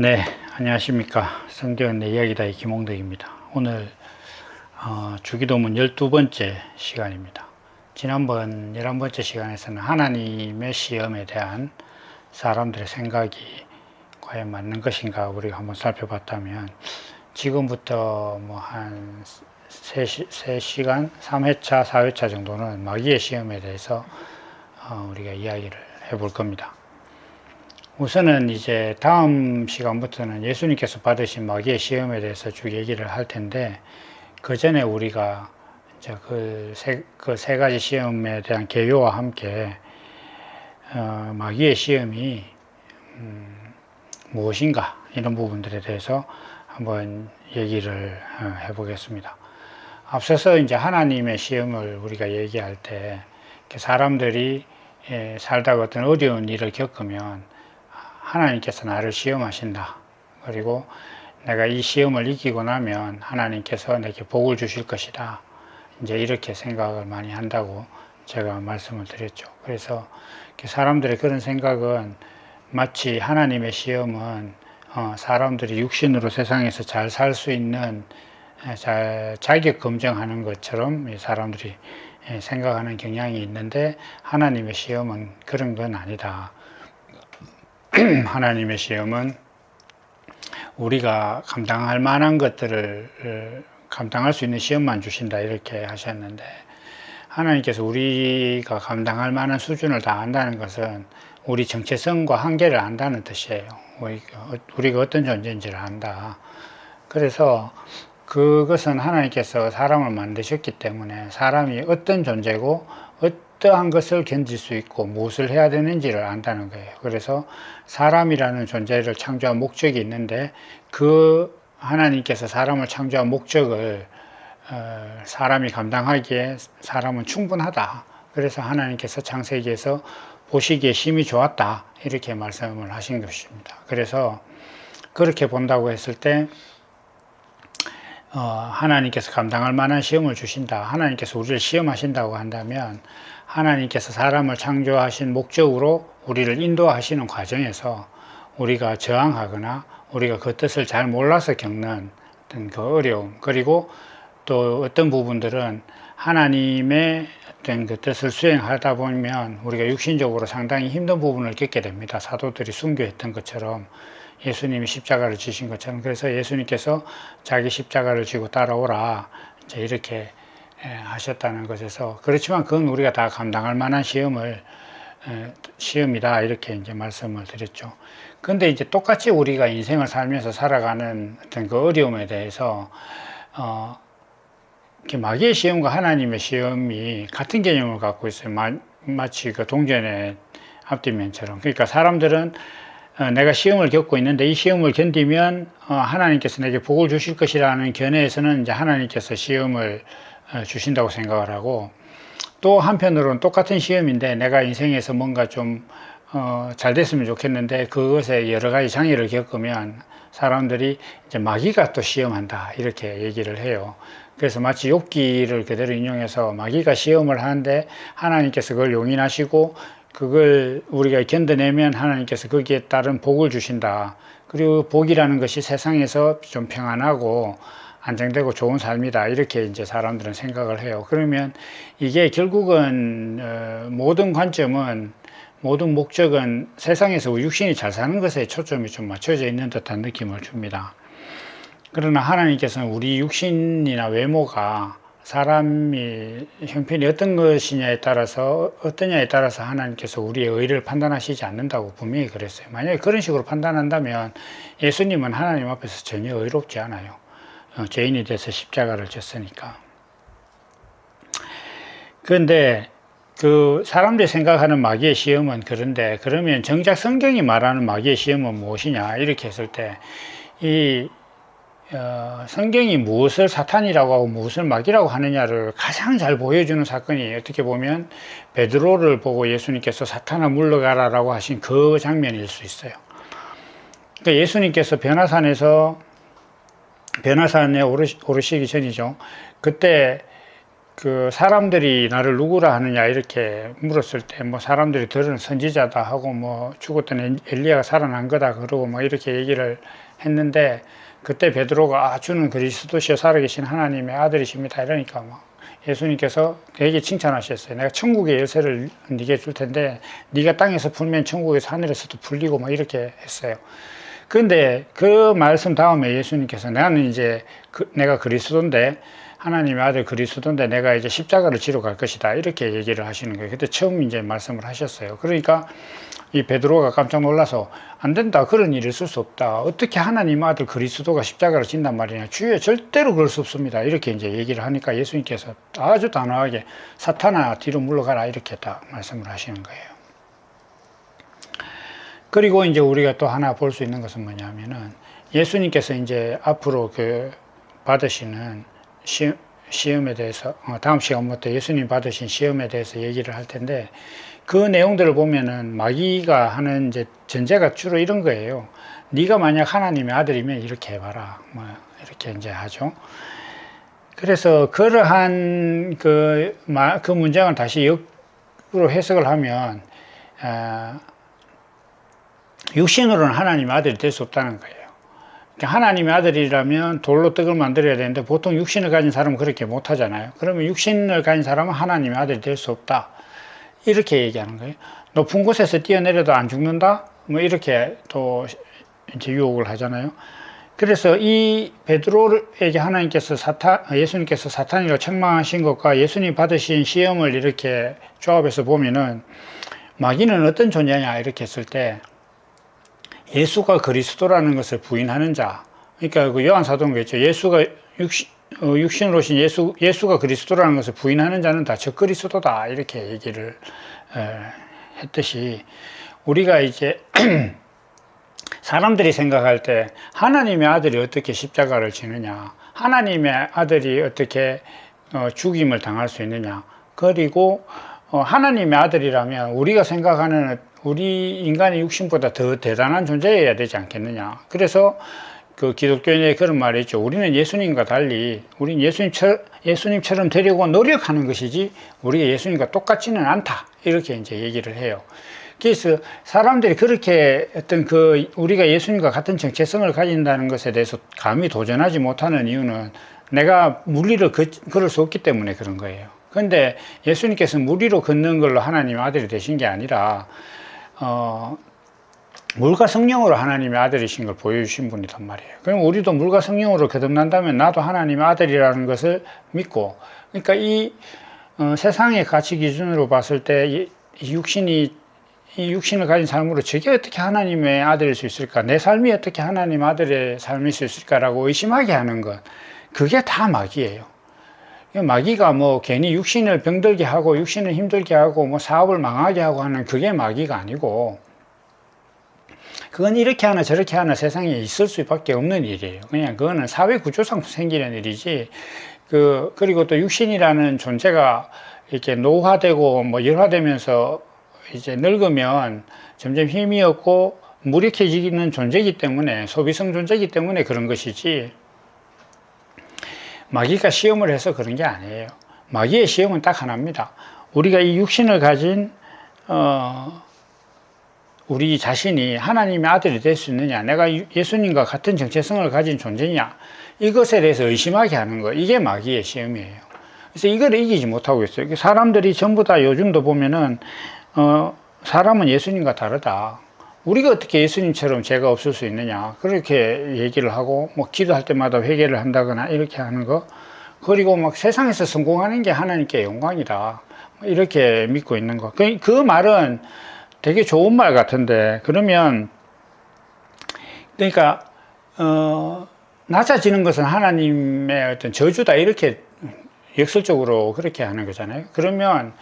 네, 안녕하십니까. 성경은 내 이야기다의 김홍덕입니다. 오늘 어, 주기도문 12번째 시간입니다. 지난번 11번째 시간에서는 하나님의 시험에 대한 사람들의 생각이 과연 맞는 것인가 우리가 한번 살펴봤다면 지금부터 뭐 한 3시, 3시간, 3회차, 4회차 정도는 마귀의 시험에 대해서 어, 우리가 이야기를 해볼 겁니다. 우선은 이제 다음 시간부터는 예수님께서 받으신 마귀의 시험에 대해서 쭉 얘기를 할 텐데 그 전에 우리가 이제 그세 그 세 가지 시험에 대한 개요와 함께 어, 마귀의 시험이 음, 무엇인가 이런 부분들에 대해서 한번 얘기를 어, 해보겠습니다. 앞서서 이제 하나님의 시험을 우리가 얘기할 때 사람들이 예, 살다가 어떤 어려운 일을 겪으면 하나님께서 나를 시험하신다. 그리고 내가 이 시험을 이기고 나면 하나님께서 내게 복을 주실 것이다. 이제 이렇게 생각을 많이 한다고 제가 말씀을 드렸죠. 그래서 사람들의 그런 생각은 마치 하나님의 시험은 어, 사람들이 육신으로 세상에서 잘 살 수 있는 잘 자격 검증하는 것처럼 사람들이 생각하는 경향이 있는데 하나님의 시험은 그런 건 아니다. 하나님의 시험은 우리가 감당할 만한 것들을 어, 감당할 수 있는 시험만 주신다 이렇게 하셨는데 하나님께서 우리가 감당할 만한 수준을 다 안다는 것은 우리 정체성과 한계를 안다는 뜻이에요. 우리가 어떤 존재인지를 안다. 그래서 그것은 하나님께서 사람을 만드셨기 때문에 사람이 어떤 존재고 어떠한 것을 견딜 수 있고 무엇을 해야 되는지를 안다는 거예요. 그래서 사람이라는 존재를 창조한 목적이 있는데 그 하나님께서 사람을 창조한 목적을 어, 사람이 감당하기에 사람은 충분하다. 그래서 하나님께서 창세기에서 보시기에 심히 좋았다. 이렇게 말씀을 하신 것입니다. 그래서 그렇게 본다고 했을 때 어, 하나님께서 감당할 만한 시험을 주신다. 하나님께서 우리를 시험하신다고 한다면 하나님께서 사람을 창조하신 목적으로 우리를 인도하시는 과정에서 우리가 저항하거나 우리가 그 뜻을 잘 몰라서 겪는 어떤 그 어려움 그리고 또 어떤 부분들은 하나님의 어떤 그 뜻을 수행하다 보면 우리가 육신적으로 상당히 힘든 부분을 겪게 됩니다. 사도들이 순교했던 것처럼 예수님이 십자가를 지신 것처럼 그래서 예수님께서 자기 십자가를 지고 따라오라 이제 이렇게 하셨다는 것에서 그렇지만 그건 우리가 다 감당할 만한 시험을 시험이다 이렇게 이제 말씀을 드렸죠. 근데 이제 똑같이 우리가 인생을 살면서 살아가는 어떤 그 어려움에 대해서 어 마귀의 시험과 하나님의 시험이 같은 개념을 갖고 있어요. 마, 마치 그 동전의 앞뒷면처럼. 그러니까 사람들은 어, 내가 시험을 겪고 있는데 이 시험을 견디면 어, 하나님께서 내게 복을 주실 것이라는 견해에서는 이제 하나님께서 시험을 어, 주신다고 생각을 하고 또 한편으로는 똑같은 시험인데 내가 인생에서 뭔가 좀 어, 잘 됐으면 좋겠는데 그것에 여러 가지 장애를 겪으면 사람들이 이제 마귀가 또 시험한다 이렇게 얘기를 해요. 그래서 마치 욥기를 그대로 인용해서 마귀가 시험을 하는데 하나님께서 그걸 용인하시고 그걸 우리가 견뎌내면 하나님께서 거기에 따른 복을 주신다. 그리고 복이라는 것이 세상에서 좀 평안하고 안정되고 좋은 삶이다. 이렇게 이제 사람들은 생각을 해요. 그러면 이게 결국은 어, 모든 관점은 모든 목적은 세상에서 육신이 잘 사는 것에 초점이 좀 맞춰져 있는 듯한 느낌을 줍니다. 그러나 하나님께서는 우리 육신이나 외모가 사람이 형편이 어떤 것이냐에 따라서 어떠냐에 따라서 하나님께서 우리의 의를 판단하시지 않는다고 분명히 그랬어요. 만약에 그런 식으로 판단한다면 예수님은 하나님 앞에서 전혀 의롭지 않아요. 어, 죄인이 돼서 십자가를 졌으니까. 그런데 그 사람들이 생각하는 마귀의 시험은 그런데 그러면 정작 성경이 말하는 마귀의 시험은 무엇이냐 이렇게 했을 때 이 어, 성경이 무엇을 사탄이라고 하고 무엇을 마귀라고 하느냐를 가장 잘 보여주는 사건이 어떻게 보면 베드로를 보고 예수님께서 사탄아 물러가라라고 하신 그 장면일 수 있어요. 그러니까 예수님께서 변화산에서 변화산에 오르시, 기 전이죠. 그때 그 사람들이 나를 누구라 하느냐 이렇게 물었을 때 뭐 사람들이 들은 선지자다 하고 뭐 죽었던 엘- 엘리야가 살아난 거다 그러고 뭐 이렇게 얘기를 했는데 그때 베드로가 아 주는 그리스도시여 살아계신 하나님의 아들이십니다 이러니까 뭐 예수님께서 되게 칭찬하셨어요. 내가 천국의 열쇠를 네게 줄 텐데 네가 땅에서 풀면 천국에서 하늘에서도 풀리고 뭐 이렇게 했어요. 그런데 그 말씀 다음에 예수님께서 나는 이제 그- 내가 그리스도인데 하나님의 아들 그리스도인데 내가 이제 십자가를 지러 갈 것이다 이렇게 얘기를 하시는 거예요. 그때 처음 이제 말씀을 하셨어요. 그러니까 이 베드로가 깜짝 놀라서 안 된다 그런 일이 있을 수 없다. 어떻게 하나님 아들 그리스도가 십자가를 진단 말이냐. 주여 절대로 그럴 수 없습니다. 이렇게 이제 얘기를 하니까 예수님께서 아주 단호하게 사탄아 뒤로 물러가라 이렇게 딱 말씀을 하시는 거예요. 그리고 이제 우리가 또 하나 볼 수 있는 것은 뭐냐면은 예수님께서 이제 앞으로 그 받으시는 시, 시험에 대해서 어, 다음 시간부터 예수님 받으신 시험에 대해서 얘기를 할 텐데 그 내용들을 보면은 마귀가 하는 이제 전제가 주로 이런 거예요. 네가 만약 하나님의 아들이면 이렇게 해봐라. 뭐 이렇게 이제 하죠. 그래서 그러한 그, 마- 그 문장을 다시 역으로 해석을 하면 아, 육신으로는 하나님의 아들이 될 수 없다는 거예요. 그러니까 하나님의 아들이라면 돌로 떡을 만들어야 되는데 보통 육신을 가진 사람은 그렇게 못 하잖아요. 그러면 육신을 가진 사람은 하나님의 아들이 될 수 없다. 이렇게 얘기하는 거예요. 높은 곳에서 뛰어내려도 안 죽는다? 뭐 이렇게 또 이제 유혹을 하잖아요. 그래서 이 베드로에게 하나님께서 사탄, 예수님께서 사탄이라고 책망하신 것과 예수님 받으신 시험을 이렇게 조합해서 보면은 마귀는 어떤 존재냐 이렇게 했을 때 예수가 그리스도라는 것을 부인하는 자. 그러니까 그 요한 사도는 그랬죠. 예수가 육신, 어, 육신으로 오신 예수, 예수가 그리스도라는 것을 부인하는 자는 다 저 그리스도다. 이렇게 얘기를 에, 했듯이 우리가 이제 사람들이 생각할 때 하나님의 아들이 어떻게 십자가를 지느냐, 하나님의 아들이 어떻게 어, 죽임을 당할 수 있느냐, 그리고 어, 하나님의 아들이라면 우리가 생각하는 우리 인간의 육신보다 더 대단한 존재여야 되지 않겠느냐. 그래서 그 기독교인의 그런 말이 있죠. 우리는 예수님과 달리, 우리는 예수님처럼, 예수님처럼 되려고 노력하는 것이지, 우리가 예수님과 똑같지는 않다. 이렇게 이제 얘기를 해요. 그래서 사람들이 그렇게 어떤 그 우리가 예수님과 같은 정체성을 가진다는 것에 대해서 감히 도전하지 못하는 이유는 내가 물리를 걷, 걸을 수 없기 때문에 그런 거예요. 그런데 예수님께서 무리로 걷는 걸로 하나님의 아들이 되신 게 아니라, 어, 물과 성령으로 하나님의 아들이신 걸 보여주신 분이단 말이에요. 그럼 우리도 물과 성령으로 거듭난다면 나도 하나님의 아들이라는 것을 믿고, 그러니까 이 어, 세상의 가치 기준으로 봤을 때 이, 이 육신이 이 육신을 가진 삶으로 저게 어떻게 하나님의 아들일 수 있을까? 내 삶이 어떻게 하나님 아들의 삶일 수 있을까라고 의심하게 하는 것. 그게 다 마귀예요. 마귀가 뭐 괜히 육신을 병들게 하고 육신을 힘들게 하고 뭐 사업을 망하게 하고 하는 그게 마귀가 아니고 그건 이렇게 하나 저렇게 하나 세상에 있을 수밖에 없는 일이에요. 그냥 그거는 사회 구조상 생기는 일이지. 그 그리고 또 육신이라는 존재가 이렇게 노화되고 뭐 열화되면서 이제 늙으면 점점 힘이 없고 무력해지는 존재이기 때문에 소비성 존재이기 때문에 그런 것이지 마귀가 시험을 해서 그런 게 아니에요. 마귀의 시험은 딱 하나입니다. 우리가 이 육신을 가진 어, 우리 자신이 하나님의 아들이 될 수 있느냐, 내가 예수님과 같은 정체성을 가진 존재냐, 이것에 대해서 의심하게 하는 거, 이게 마귀의 시험이에요. 그래서 이걸 이기지 못하고 있어요. 사람들이 전부 다 요즘도 보면은, 어, 사람은 예수님과 다르다. 우리가 어떻게 예수님처럼 죄가 없을 수 있느냐. 그렇게 얘기를 하고, 뭐, 기도할 때마다 회개를 한다거나 이렇게 하는 거. 그리고 막 세상에서 성공하는 게 하나님께 영광이다. 이렇게 믿고 있는 거. 그, 그 말은 되게 좋은 말 같은데, 그러면, 그러니까, 어, 낮아지는 것은 하나님의 어떤 저주다. 이렇게 역설적으로 그렇게 하는 거잖아요. 그러면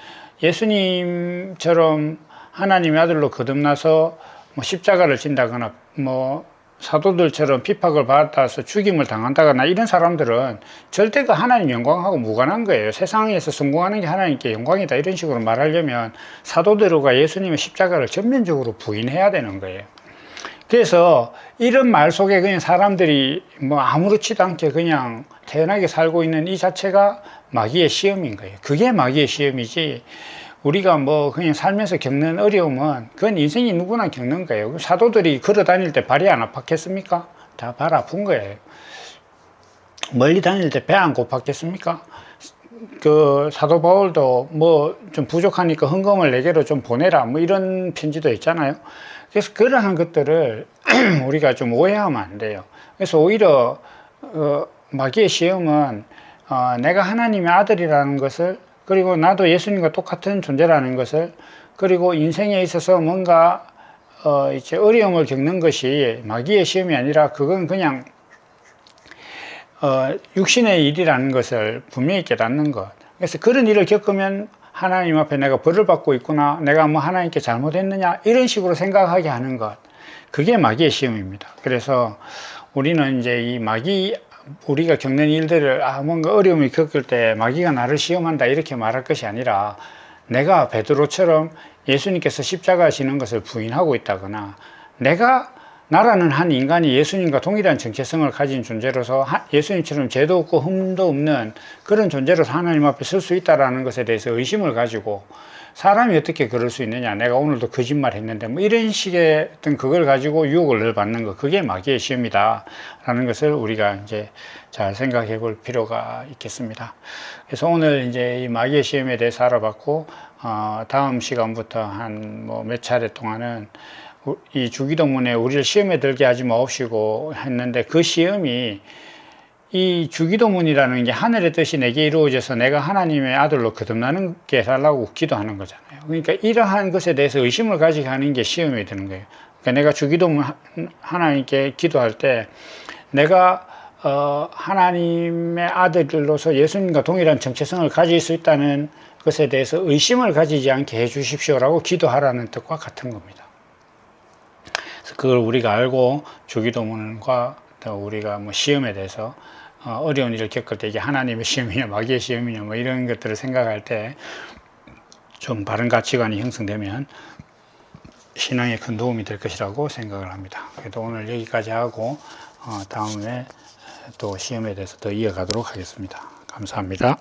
예수님처럼 하나님의 아들로 거듭나서 뭐 십자가를 진다거나 뭐 사도들처럼 핍박을 받아서 죽임을 당한다거나 이런 사람들은 절대 그 하나님 영광하고 무관한 거예요. 세상에서 성공하는 게 하나님께 영광이다 이런 식으로 말하려면 사도들과 예수님의 십자가를 전면적으로 부인해야 되는 거예요. 그래서 이런 말 속에 그냥 사람들이 뭐 아무렇지도 않게 그냥 태연하게 살고 있는 이 자체가 마귀의 시험인 거예요. 그게 마귀의 시험이지. 우리가 뭐 그냥 살면서 겪는 어려움은 그건 인생이 누구나 겪는 거예요. 사도들이 걸어 다닐 때 발이 안 아팠겠습니까? 다 발 아픈 거예요. 멀리 다닐 때 배 안 고팠겠습니까? 그 사도 바울도 뭐 좀 부족하니까 헌금을 내게로 좀 보내라 뭐 이런 편지도 있잖아요. 그래서 그러한 것들을 우리가 좀 오해하면 안 돼요. 그래서 오히려 어, 마귀의 시험은 어, 내가 하나님의 아들이라는 것을 그리고 나도 예수님과 똑같은 존재라는 것을 그리고 인생에 있어서 뭔가 어, 이제 어려움을 겪는 것이 마귀의 시험이 아니라 그건 그냥 어, 육신의 일이라는 것을 분명히 깨닫는 것. 그래서 그런 일을 겪으면 하나님 앞에 내가 벌을 받고 있구나. 내가 뭐 하나님께 잘못했느냐. 이런 식으로 생각하게 하는 것. 그게 마귀의 시험입니다. 그래서 우리는 이제 이 마귀, 우리가 겪는 일들을, 아, 뭔가 어려움을 겪을 때 마귀가 나를 시험한다. 이렇게 말할 것이 아니라 내가 베드로처럼 예수님께서 십자가 지는 것을 부인하고 있다거나 내가 나라는 한 인간이 예수님과 동일한 정체성을 가진 존재로서 예수님처럼 죄도 없고 흠도 없는 그런 존재로서 하나님 앞에 설 수 있다라는 것에 대해서 의심을 가지고 사람이 어떻게 그럴 수 있느냐 내가 오늘도 거짓말 했는데 뭐 이런 식의 어떤 그걸 가지고 유혹을 늘 받는 거 그게 마귀의 시험이다. 라는 것을 우리가 이제 잘 생각해 볼 필요가 있겠습니다. 그래서 오늘 이제 이 마귀의 시험에 대해서 알아봤고 어, 다음 시간부터 한 뭐 몇 차례 동안은 이 주기도문에 우리를 시험에 들게 하지 마옵시고 했는데 그 시험이 이 주기도문이라는 게 하늘의 뜻이 내게 이루어져서 내가 하나님의 아들로 거듭나는 게 살라고 기도하는 거잖아요. 그러니까 이러한 것에 대해서 의심을 가지게 하는 게 시험이 되는 거예요. 그러니까 내가 주기도문 하나님께 기도할 때 내가 어, 하나님의 아들로서 예수님과 동일한 정체성을 가질 수 있다는 것에 대해서 의심을 가지지 않게 해 주십시오라고 기도하라는 뜻과 같은 겁니다. 그걸 우리가 알고 주기도문과 또 우리가 뭐 시험에 대해서 어, 어려운 일을 겪을 때 이게 하나님의 시험이냐 마귀의 시험이냐 뭐 이런 것들을 생각할 때 좀 바른 가치관이 형성되면 신앙에 큰 도움이 될 것이라고 생각을 합니다. 그래도 오늘 여기까지 하고 어, 다음에 또 시험에 대해서 더 이어가도록 하겠습니다. 감사합니다.